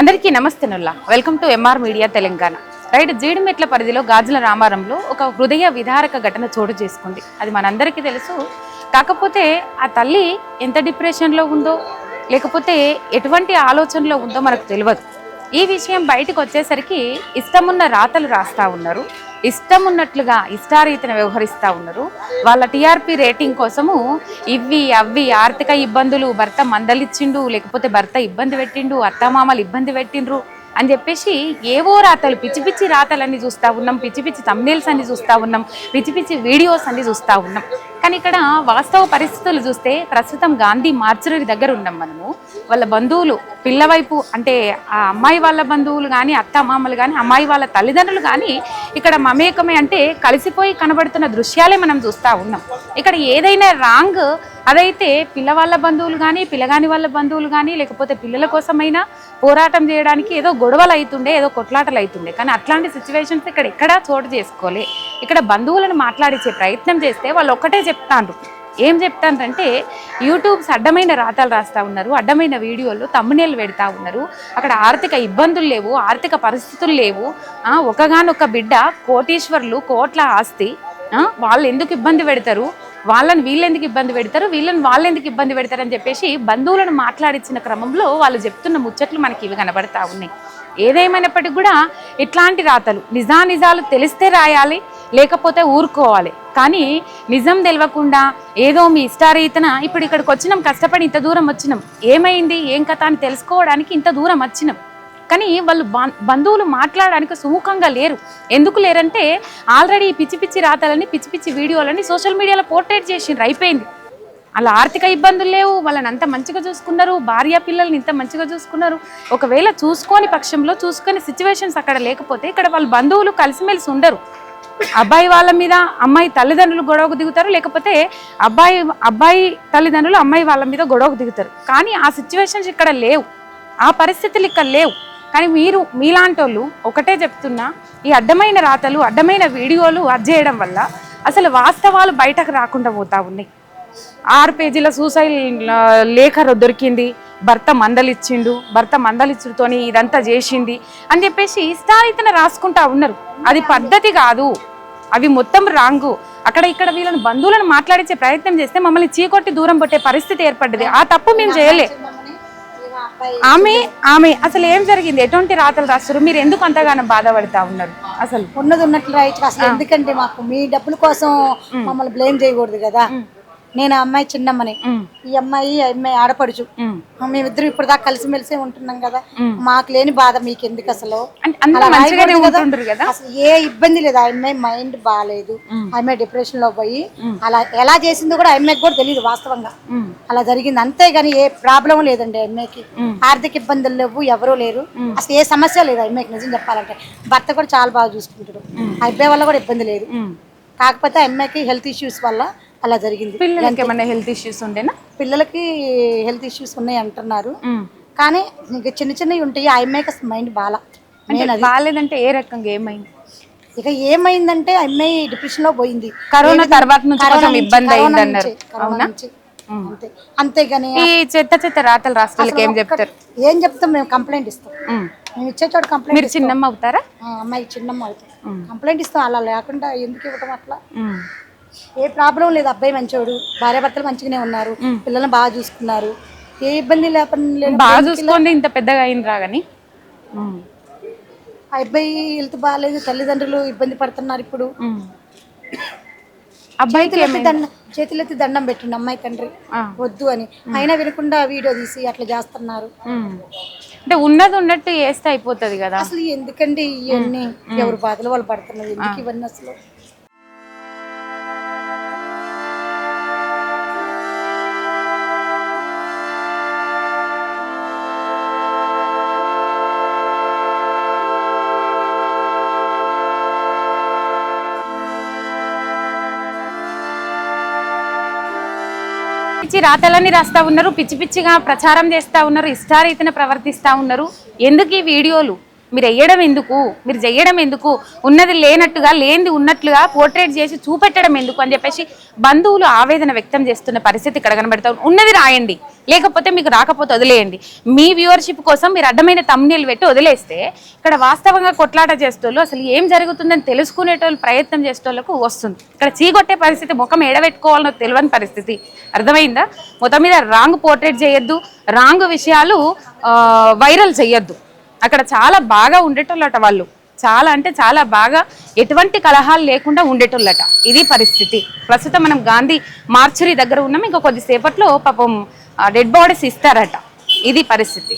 అందరికీ నమస్తేనుల్లా welcome to MR media Telangana right Jeedimetla పరిధిలో గాజుల రామారంలో ఒక హృదయ విదారక ఘటన చోటు చేసుకుంది. అది మనందరికీ తెలుసు. కాకపోతే ఆ తల్లి ఎంత డిప్రెషన్లో ఉందో లేకపోతే ఎటువంటి ఆలోచనలో ఉందో మనకు తెలియదు ఈ విషయం బయటకు వచ్చేసరికి ఇష్టమున్న రాతలు రాస్తా ఉన్నారు. ఇష్టం ఉన్నట్లుగా ఇష్టారీతిన వ్యవహరిస్తూ ఉన్నారు. వాళ్ళ టీఆర్పీ రేటింగ్ కోసము ఇవి అవి ఆర్థిక ఇబ్బందులు భర్త మందలిచ్చిండు లేకపోతే భర్త ఇబ్బంది పెట్టిండు అత్తమామలు ఇబ్బంది పెట్టిండ్రు. అని చెప్పేసి ఏవో రాతలు పిచ్చి పిచ్చి రాతలన్నీ చూస్తూ ఉన్నాం పిచ్చి పిచ్చి తమ్నేల్స్ అన్ని చూస్తూ ఉన్నాం పిచ్చి పిచ్చి వీడియోస్ అన్ని చూస్తూ ఉన్నాం. కానీ ఇక్కడ వాస్తవ పరిస్థితులు చూస్తే ప్రస్తుతం గాంధీ మార్చురీ దగ్గర ఉన్నాం మనము. వాళ్ళ బంధువులు పిల్లవైపు అంటే ఆ అమ్మాయి వాళ్ళ బంధువులు కానీ అత్త మామలు కానీ అమ్మాయి వాళ్ళ తల్లిదండ్రులు కానీ ఇక్కడ మమేకమే అంటే కలిసిపోయి కనబడుతున్న దృశ్యాలే మనం చూస్తూ ఉన్నాం. ఇక్కడ ఏదైనా రాంగ్ అదైతే పిల్లవాళ్ళ బంధువులు కానీ పిల్లగాని వాళ్ళ బంధువులు కానీ లేకపోతే పిల్లల కోసమైనా పోరాటం చేయడానికి ఏదో గొడవలు అవుతుండే ఏదో కొట్లాటలు అవుతుండే కానీ అట్లాంటి సిచ్యువేషన్స్ ఇక్కడ ఎక్కడా చోటు చేసుకోలే. ఇక్కడ బంధువులను మాట్లాడించే ప్రయత్నం చేస్తే వాళ్ళు ఒక్కటే చెప్తాండ్రు. ఏం చెప్తానంటే యూట్యూబ్స్ అడ్డమైన రాతలు రాస్తా ఉన్నారు అడ్డమైన వీడియోలు తమ్మునేలు పెడతా ఉన్నారు. అక్కడ ఆర్థిక ఇబ్బందులు లేవు ఆర్థిక పరిస్థితులు లేవు. ఒకగానొక్క ఒకగానొక బిడ్డ కోటీశ్వర్లు కోట్ల ఆస్తి వాళ్ళు ఎందుకు ఇబ్బంది పెడతారు? వాళ్ళని వీళ్ళెందుకు ఇబ్బంది పెడతారు? వీళ్ళని వాళ్ళెందుకు ఇబ్బంది పెడతారు అని చెప్పేసి బంధువులను మాట్లాడించిన క్రమంలో వాళ్ళు చెప్తున్న ముచ్చట్లు మనకి ఇవి కనబడతా ఉన్నాయి. ఏదేమైనప్పటికీ కూడా ఇట్లాంటి రాతలు నిజానిజాలు తెలిస్తే రాయాలి లేకపోతే ఊరుకోవాలి. కానీ నిజం తెలియకుండా ఏదో మీ ఇష్టారీతన ఇప్పుడు ఇక్కడికి వచ్చినాం కష్టపడి ఇంత దూరం వచ్చినాం. ఏమైంది? ఏం కథ అని తెలుసుకోవడానికి ఇంత దూరం వచ్చినాం. కానీ వాళ్ళు బంధువులు మాట్లాడడానికి సుముఖంగా లేరు. ఎందుకు లేరంటే ఆల్రెడీ పిచ్చి పిచ్చి రాతలని పిచ్చి పిచ్చి వీడియోలని సోషల్ మీడియాలో పోర్ట్రేట్ చేసిండ్రు అయిపోయింది. అలా ఆర్థిక ఇబ్బందులు లేవు వాళ్ళని అంత మంచిగా చూసుకున్నారు భార్య పిల్లల్ని ఇంత మంచిగా చూసుకున్నారు. ఒకవేళ చూసుకోని పక్షంలో చూసుకొని సిచ్యువేషన్స్ అక్కడ లేకపోతే ఇక్కడ వాళ్ళ బంధువులు కలిసిమెలిసి ఉండరు. అబ్బాయి వాళ్ళ మీద అమ్మాయి తల్లిదండ్రులు గొడవకు దిగుతారు లేకపోతే అబ్బాయి అబ్బాయి తల్లిదండ్రులు అమ్మాయి వాళ్ళ మీద గొడవకు దిగుతారు. కానీ ఆ సిచ్యువేషన్స్ ఇక్కడ లేవు. ఆ పరిస్థితులు ఇక్కడ లేవు. కానీ మీరు మీలాంటి వాళ్ళు ఒకటే చెప్తున్నా ఈ అడ్డమైన రాతలు అడ్డమైన వీడియోలు అది చేయడం వల్ల అసలు వాస్తవాలు బయటకు రాకుండా పోతా ఉన్నాయి. ఆరు పేజీల సూసైడ్ లేఖ దొరికింది భర్త మందలిచ్చిండు భర్త మందలిచ్చుతోని ఇదంతా చేసింది అని చెప్పేసి ఇష్టారీతన రాసుకుంటా ఉన్నారు. అది పద్ధతి కాదు. అవి మొత్తం రాంగు. అక్కడ ఇక్కడ వీళ్ళని బంధువులను మాట్లాడించే ప్రయత్నం చేస్తే మమ్మల్ని చీకొట్టి దూరం పట్టే పరిస్థితి ఏర్పడ్డది. ఆ తప్పు మేము చేయలే. ఆమె ఆమె అసలు ఏం జరిగింది? ఎటువంటి రాతలు రాస్తారు మీరు ఎందుకు అంతగానో బాధపడతా ఉన్నారు అసలు? ఉన్నది ఉన్నట్లు రాయచ్చు అసలు ఎందుకంటే మాకు మీ డబ్బుల కోసం మమ్మల్ని బ్లేమ్ చేయకూడదు కదా. నేను ఆ అమ్మాయి చిన్నమ్మని. ఈ అమ్మాయి ఆ అమ్మాయి ఆడపడుచు. మేమిద్దరం ఇప్పుడు దాకా కలిసిమెలిసి ఉంటున్నాం కదా. మాకు లేని బాధ మీకు ఎందుకు అసలు అసలు ఏ ఇబ్బంది లేదు. ఆ అమ్మాయి మైండ్ బాగాలేదు ఆ అమ్మాయి డిప్రెషన్లో పోయి అలా ఎలా చేసిందో కూడా ఆ అమ్మాయికి కూడా తెలియదు వాస్తవంగా. అలా జరిగింది. అంతేగాని ఏ ప్రాబ్లం లేదండి ఆ అమ్మాయికి. ఆర్థిక ఇబ్బందులు లేవు ఎవరూ లేరు. అసలు ఏ సమస్య లేదు ఆ అమ్మాయికి నిజం చెప్పాలంటే. భర్త కూడా చాలా బాగా చూసుకుంటాడు. ఆ అబ్బాయి వల్ల కూడా ఇబ్బంది లేదు. కాకపోతే అమ్మాయికి హెల్త్ ఇష్యూస్ వల్ల అలా జరిగింది. పిల్లలకి ఏమైనా హెల్త్ ఇష్యూస్ ఉండేనా? పిల్లలకి హెల్త్ ఇష్యూస్ ఉన్నాయి అంటున్నారు. కానీ ఇంకా చిన్న చిన్నవి ఉంటాయి. ఆ అమ్మాయికి అసలు మైండ్ బాగా అంటే బాగాలేదంటే ఏ రకంగా ఏమైంది? ఇక ఏమైందంటే అమ్మాయి డిప్రెషన్లో పోయింది. కరోనా తర్వాత ఇబ్బంది అయింది అన్నారు అంతేగాని ఈ చెత్త చెత్త రాతలు రాష్ట్రాలకి ఏం చెప్తారు? ఏం చెప్తాం? మేము కంప్లైంట్ ఇస్తాం. మేము. ఇచ్చే చోట కంప్లైంట్ మీరు చిన్నమ్మ అవుతారా? అమ్మాయి చిన్నమ్మ అవుతుంది కంప్లైంట్ ఇస్తాం. అలా లేకుండా ఎందుకు ఇవ్వటం అట్లా. ఏ ప్రాబ్లం లేదు అబ్బాయి మంచోడు భార్యాభర్తలు మంచిగానే ఉన్నారు పిల్లల్ని బాగా చూసుకున్నారు. ఏ ఇబ్బంది లేకుండా బాగా చూసుకోండి ఇంత పెద్దగా అయినరా కానీ ఆ అబ్బాయి హెల్త్ బాగాలేదు తల్లిదండ్రులు ఇబ్బంది పడుతున్నారు ఇప్పుడు. అబ్బాయికి చేతులెత్తి దండం చేతులెత్తి దండం పెట్టిండు అమ్మాయి తండ్రి. వద్దు అని. అయినా వినకుండా వీడియో తీసి అట్లా చేస్తున్నారు. అంటే ఉన్నది ఉన్నట్టు వేస్తే అయిపోతుంది కదా. అసలు ఎందుకండి ఇవన్నీ ఎవరు బాధలు వాళ్ళు పడుతున్నారు ఎందుకు ఇవన్నీ అసలు? పిచ్చి రాతలన్నీ రాస్తా ఉన్నారు పిచ్చి పిచ్చిగా ప్రచారం చేస్తా ఉన్నారు ఇష్టారీతిన ప్రవర్తిస్తా ఉన్నారు. ఎందుకు ఈ వీడియోలు? మీరు వేయడం ఎందుకు మీరు చెయ్యడం ఎందుకు ఉన్నది లేనట్టుగా లేనిది ఉన్నట్లుగా పోర్ట్రేట్ చేసి చూపెట్టడం ఎందుకు అని చెప్పేసి బంధువులు ఆవేదన వ్యక్తం చేస్తున్న పరిస్థితి ఇక్కడ కనబడతా ఉన్నది రాయండి. లేకపోతే మీకు రాకపోతే వదిలేయండి. మీ వ్యూవర్షిప్ కోసం మీరు అడ్డమైన తమ్నీళ్ళు పెట్టి వదిలేస్తే ఇక్కడ వాస్తవంగా కొట్లాట చేసేటోళ్ళు అసలు ఏం జరుగుతుందని తెలుసుకునేటోళ్ళు ప్రయత్నం చేసేటోళ్ళకు వస్తుంది. ఇక్కడ చీగొట్టే పరిస్థితి ముఖం ఎడబెట్టుకోవాలనో తెలియని పరిస్థితి. అర్థమైందా? మొత్తం మీద రాంగ్ పోర్ట్రేట్ చేయొద్దు. రాంగ్ విషయాలు వైరల్ చేయొద్దు. అక్కడ చాలా బాగా ఉండేటోళ్ళట వాళ్ళు. చాలా అంటే చాలా బాగా ఎటువంటి కలహాలు లేకుండా ఉండేటోళ్ళట. ఇది పరిస్థితి. ప్రస్తుతం మనం గాంధీ మార్చురీ దగ్గర ఉన్నాం. ఇంకా కొద్దిసేపట్లో పాపం డెడ్ బాడీస్ ఇస్తారట. ఇది పరిస్థితి.